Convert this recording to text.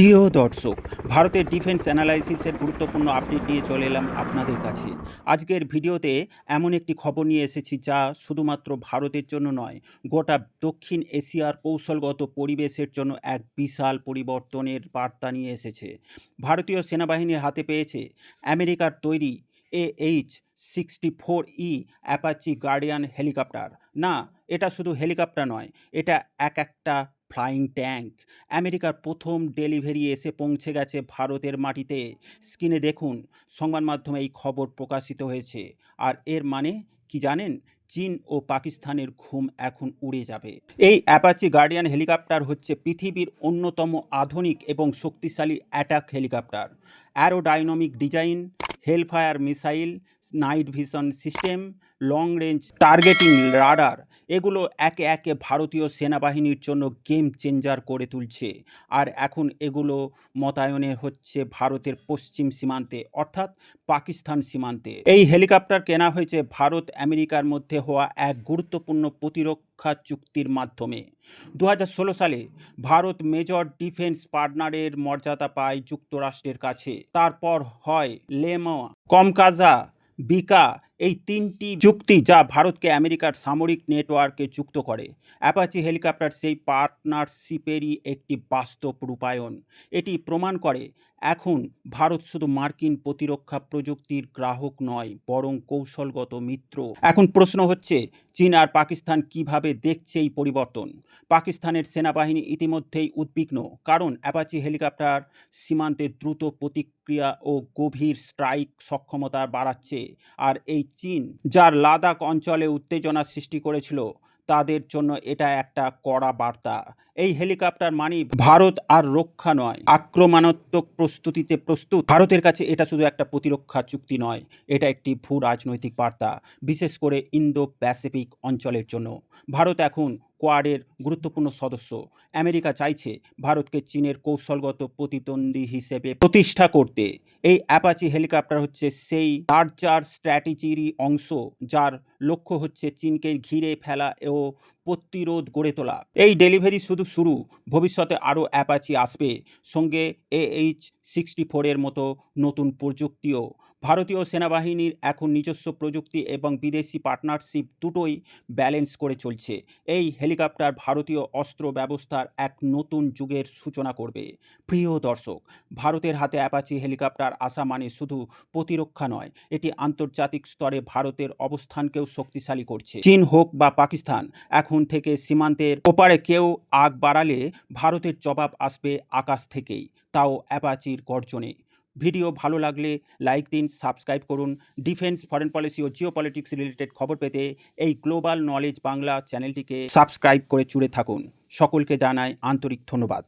প্রিয় দর্শক, ভারতের ডিফেন্স অ্যানালাইসিসের গুরুত্বপূর্ণ আপডেট নিয়ে চলে এলাম আপনাদের কাছে। আজকের ভিডিওতে এমন একটি খবর নিয়ে এসেছি যা শুধুমাত্র ভারতের জন্য নয়, গোটা দক্ষিণ এশিয়ার কৌশলগত পরিবেশের জন্য এক বিশাল পরিবর্তনের বার্তা নিয়ে এসেছে। ভারতীয় সেনাবাহিনীর হাতে পেয়েছে আমেরিকার তৈরি A H sixty four E Apache guardian helicopter. না, এটা শুধু হেলিকপ্টার নয়, এটা এক একটা ফ্লাইং ট্যাঙ্ক। আমেরিকার প্রথম ডেলিভারি এসে পৌঁছে গেছে ভারতের মাটিতে। স্ক্রিনে দেখুন, সংবাদ মাধ্যমে এই খবর প্রকাশিত হয়েছে। আর এর মানে কি জানেন? চীন ও পাকিস্তানের ঘুম এখন উড়ে যাবে। এই অ্যাপাচি গার্ডিয়ান হেলিকপ্টার হচ্ছে পৃথিবীর অন্যতম আধুনিক এবং শক্তিশালী attack helicopter. Aerodynamic design hellfire missile, night vision system long range targeting radar এগুলো একে একে ভারতীয় সেনাবাহিনীর জন্য গেম চেঞ্জার করে তুলছে। আর এখন এগুলো মোতায়েনে হচ্ছে ভারতের পশ্চিম সীমান্তে, অর্থাৎ পাকিস্তান সীমান্তে। এই হেলিকপ্টার কেনা হয়েছে ভারত আমেরিকার মধ্যে হওয়া এক গুরুত্বপূর্ণ প্রতিরক্ষা চুক্তির মাধ্যমে। দু হাজার ষোলো সালে ভারত মেজর ডিফেন্স পার্টনারের মর্যাদা পায় যুক্তরাষ্ট্রের কাছে। তারপর হয় লেমা, কমকাজা, বিকা এই তিনটি চুক্তি যা ভারতকে আমেরিকার সামরিক নেটওয়ার্কে যুক্ত করে। অ্যাপাচি হেলিকপ্টার সেই পার্টনারশিপেরই একটি বাস্তব রূপায়ণ। এটি প্রমাণ করে এখন ভারত শুধু মার্কিন প্রতিরক্ষা প্রযুক্তির গ্রাহক নয়, বরং কৌশলগত মিত্র। এখন প্রশ্ন হচ্ছে, চীন আর পাকিস্তান কীভাবে দেখছে এই পরিবর্তন? পাকিস্তানের সেনাবাহিনী ইতিমধ্যেই উদ্বিগ্ন, কারণ অ্যাপাচি হেলিকপ্টার সীমান্তে দ্রুত প্রতিক্রিয়া ও গভীর স্ট্রাইক সক্ষমতা বাড়াচ্ছে, আর এই চীন, যার লাদাখ অঞ্চলে উত্তেজনা সৃষ্টি করেছিল তাদের জন্য এটা একটা কড়া বার্তা। এই হেলিকপ্টার মানি ভারত আর রক্ষা নয়। আক্রমণাত্মক প্রস্তুতিতে প্রস্তুত। ভারতের কাছে এটা শুধু একটা প্রতিরক্ষা চুক্তি নয়, এটা একটি ভূ রাজনৈতিক বার্তা, বিশেষ করে ইন্দো প্যাসিফিক অঞ্চলের জন্য। ভারত এখন কোয়াডের গুরুত্বপূর্ণ সদস্য। আমেরিকা চাইছে ভারতকে চীনের কৌশলগত প্রতিদ্বন্দ্বী হিসেবে প্রতিষ্ঠা করতে। এই অ্যাপাচি হেলিকপ্টার হচ্ছে সেই লার্জার স্ট্র্যাটেজিরই অংশ, যার লক্ষ্য হচ্ছে চীনকে ঘিরে ফেলা ও প্রতিরোধ গড়ে তোলা। এই ডেলিভারি শুধু শুরু, ভবিষ্যতে আরও অ্যাপাচি আসবে। সঙ্গে এইচ সিক্সটি ফোরের মতো নতুন প্রযুক্তিও। ভারতীয় সেনাবাহিনীর এখন নিজস্ব প্রযুক্তি এবং বিদেশি পার্টনারশিপ দুটোই ব্যালেন্স করে চলছে। এই হেলিকপ্টার ভারতীয় অস্ত্র ব্যবস্থার এক নতুন যুগের সূচনা করবে। প্রিয় দর্শক, ভারতের হাতে অ্যাপাচি হেলিকপ্টার আসা মানে শুধু প্রতিরক্ষা নয়, এটি আন্তর্জাতিক স্তরে ভারতের অবস্থানকেও শক্তিশালী করছে। চীন হোক বা পাকিস্তান, এখন থেকে সীমান্তের ওপারে কেউ আগ বাড়ালে ভারতের জবাব আসবে আকাশ থেকেই। তাও অ্যাপাচির গর্জনে। ভিডিও ভালো লাগলে লাইক দিন, সাবস্ক্রাইব করুন। ডিফেন্স, ফরেন পলিসি ও জিও পলিটিক্স রিলেটেড খবর পেতে এই গ্লোবাল নলেজ বাংলা চ্যানেলটিকে সাবস্ক্রাইব করে চুড়ে থাকুন। সকলকে জানায় আন্তরিক ধন্যবাদ।